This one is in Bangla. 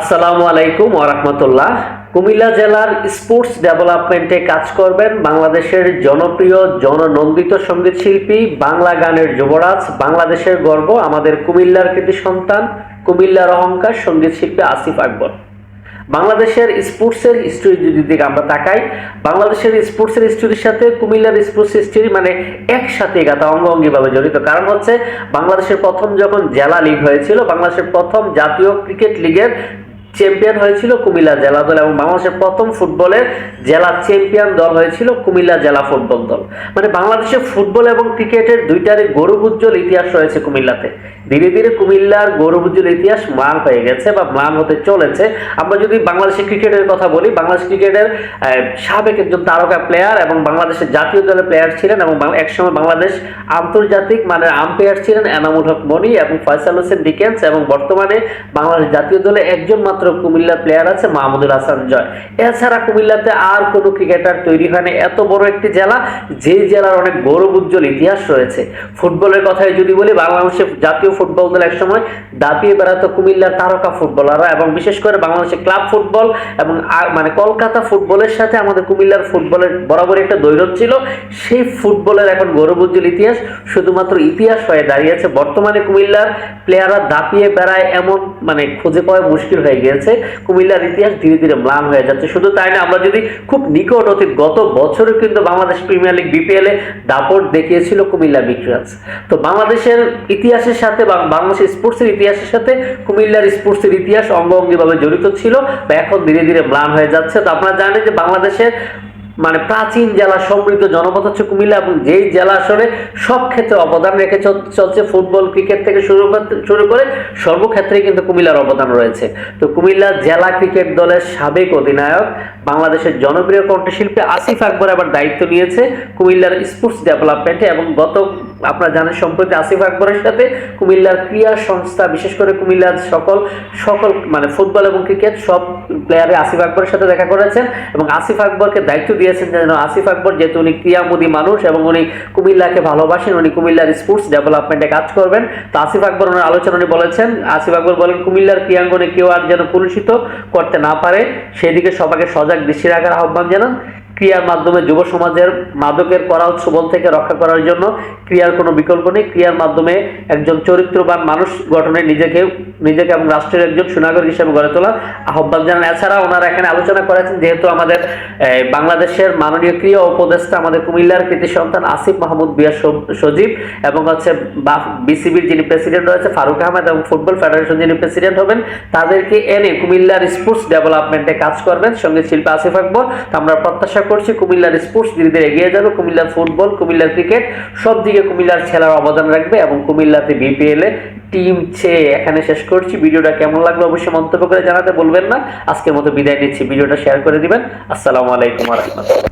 আসসালামু আলাইকুম ওরহমতুল্লাহ কুমিল্লা জেলার স্পোর্টস ডেভেলপমেন্টে কাজ করবেন বাংলাদেশের জনপ্রিয়, জননন্দিত সংগীত শিল্পী, বাংলা গানের যুবরাজ, বাংলাদেশের গর্ব, আমাদের কুমিল্লার কৃতি সন্তান, কুমিল্লার অহংকার সংগীত শিল্পী আসিফ আকবর। বাংলাদেশের স্পোর্টসের হিস্ট্রি যদি দিকে আমরা তাকাই, বাংলাদেশের স্পোর্টসের হিস্ট্রির সাথে কুমিল্লার স্পোর্টস হিস্ট্রি মানে একসাথে গাথা অঙ্গভঙ্গিভাবে জড়িত। কারণ হচ্ছে, বাংলাদেশের প্রথম যখন জেলা লিগ হয়েছিল, বাংলাদেশের প্রথম জাতীয় ক্রিকেট লিগের চ্যাম্পিয়ন হয়েছিল কুমিল্লা জেলা দল এবং বাংলাদেশের প্রথম ফুটবলের জেলা চ্যাম্পিয়ন দল হয়েছিল কুমিল্লা জেলা ফুটবল দল। মানে বাংলাদেশের ফুটবল এবং ক্রিকেটের দুইটারই গৌরব উজ্জ্বল ইতিহাস রয়েছে কুমিল্লাতে। ধীরে ধীরে কুমিল্লার গৌরব উজ্জ্বল ইতিহাস ম্লান হয়ে গেছে বা ম্লান হতে চলেছে। আমরা যদি বাংলাদেশের ক্রিকেটের কথা বলি, বাংলাদেশ ক্রিকেটের সাবেক একজন তারকা প্লেয়ার এবং বাংলাদেশের জাতীয় দলের প্লেয়ার ছিলেন এবং একসময় বাংলাদেশ আন্তর্জাতিক মানে আম্পায়ার ছিলেন এনামুল হক মনি এবং ফয়সাল হোসেন ডিকেন্স এবং বর্তমানে বাংলাদেশ জাতীয় দলে একজন মাত্র কুমিল্লার প্লেয়ার আছে মাহমুদুল হাসান জয়। এছাড়া কুমিল্লাতে আর কোনো ক্রিকেটার তৈরি হয়নি। এত বড় একটি জেলা, যে জেলার অনেক গৌরব উজ্জ্বল ইতিহাস রয়েছে। ফুটবলের কথাই যদি বলি বাংলাদেশের জাতীয় ফুটবল দল একসময় দাপিয়ে বেড়াতো কুমিল্লার তারকা ফুটবলাররা এবং বিশেষ করে বাংলাদেশের ক্লাব ফুটবল এবং মানে কলকাতা ফুটবলের সাথে আমাদের কুমিল্লার ফুটবলের বরাবর একটা দৈরথ ছিল। সেই ফুটবলের এখন গৌরব উজ্জ্বল ইতিহাস শুধুমাত্র ইতিহাস হয়ে দাঁড়িয়েছে। বর্তমানে কুমিল্লার প্লেয়াররা দাপিয়ে বেড়ায় এমন মানে খুঁজে পাওয়া মুশকিল হয়ে গিয়েছে, কুমিল্লার ইতিহাস ধীরে ধীরে ম্লান হয়ে যাচ্ছে। শুধু তাই না, আমরা যদি খুব নিকট অতীত, গত বছরও কিন্তু বাংলাদেশ প্রিমিয়ার লিগ বিপিএল এ দাপট দেখিয়েছিল কুমিল্লা ভিক্টোরিয়ান্স তো বাংলাদেশের ইতিহাসের সাথে বা বাংলাদেশের স্পোর্টসের ইতিহাসের সাথে কুমিল্লার স্পোর্টসের ইতিহাস অঙ্গ অঙ্গিভাবে জড়িত ছিল, বা এখন ধীরে ধীরে ম্লান হয়ে যাচ্ছে। তো আপনারা জানেন যে বাংলাদেশের মানে প্রাচীন জেলা সমৃদ্ধ জনপদ হচ্ছে কুমিল্লা এবং যেই জেলা আসলে সব ক্ষেত্রে অবদান রেখে চল- চলছে ফুটবল, ক্রিকেট থেকে শুরু শুরু করে সর্বক্ষেত্রেই কিন্তু কুমিল্লার অবদান রয়েছে। তো কুমিল্লা জেলা ক্রিকেট দলের সাবেক অধিনায়ক, বাংলাদেশের জনপ্রিয় কণ্ঠশিল্পী আসিফ আকবর আবার দায়িত্ব নিয়েছে কুমিল্লার স্পোর্টস ডেভেলপমেন্টে এবং গত আপনারা জানেন, সম্প্রতি আসিফ আকবরের সাথে কুমিল্লার ক্রীড়া সংস্থা, বিশেষ করে কুমিল্লার সকল সকল মানে ফুটবল এবং ক্রিকেট, সব প্লেয়ারে আসিফ আকবরের সাথে দেখা করেছেন এবং আসিফ আকবরকে দায়িত্ব দিয়েছেন যেন আসিফ আকবর যেহেতু উনি ক্রিয়ামোদী মানুষ এবং উনি কুমিল্লাকে ভালোবাসেন, উনি কুমিল্লার স্পোর্টস ডেভেলপমেন্টে কাজ করবেন, তো আসিফ আকবর ওনার আলোচনা উনি বলেছেন, আসিফ আকবর বলেন, কুমিল্লার ক্রিয়াঙ্গনে কেউ আর যেন কলুষিত করতে না পারে, সেদিকে সবাইকে সজাগ দৃষ্টি রাখার আহ্বান জানান। ক্রিয়ার মাধ্যমে যুব সমাজের মাদকের করা সুবল থেকে রক্ষা করার জন্য ক্রিয়ার কোনো বিকল্প নেই। ক্রিয়ার মাধ্যমে একজন চরিত্রবান মানুষ গঠনে নিজেকে নিজেকে এবং রাষ্ট্রের একজন সুনাগরিক হিসেবে গড়ে তোলার আহ্বান জানান। এছাড়া ওনারা এখানে আলোচনা করেছেন, যেহেতু আমাদের বাংলাদেশের মাননীয় ক্রিয়া উপদেষ্টা আমাদের কুমিল্লার কৃতি সন্তান আসিফ মাহমুদ বিয়া সজীব এবং হচ্ছে বিসিবির যিনি প্রেসিডেন্ট রয়েছে ফারুক আহমেদ এবং ফুটবল ফেডারেশন যিনি প্রেসিডেন্ট হবেন, তাদেরকে এনে কুমিল্লার স্পোর্টস ডেভেলপমেন্টে কাজ করবেন। সঙ্গে শিল্পী আসিফ আকবর আমরা প্রত্যাশা করছি, কুমিল্লার স্পোর্টস ধীরে এগিয়ে যাবে। কুমিল্লার ফুটবল কুমিল্লার ক্রিকেট সব দিকে কুমিল্লার ছেলার অবদান রাখবে এবং কুমিল্লাতে বিপিএল টিম ছে এখানে শেষ করছি। ভিডিওটা কেমন লাগল অবশ্যই মন্তব্য করে জানাতে বলবেন না। আজকের মতো বিদায় নিচ্ছি। ভিডিওটা শেয়ার করে দিবেন। আসসালামু আলাইকুম রহমতুল্লাহ।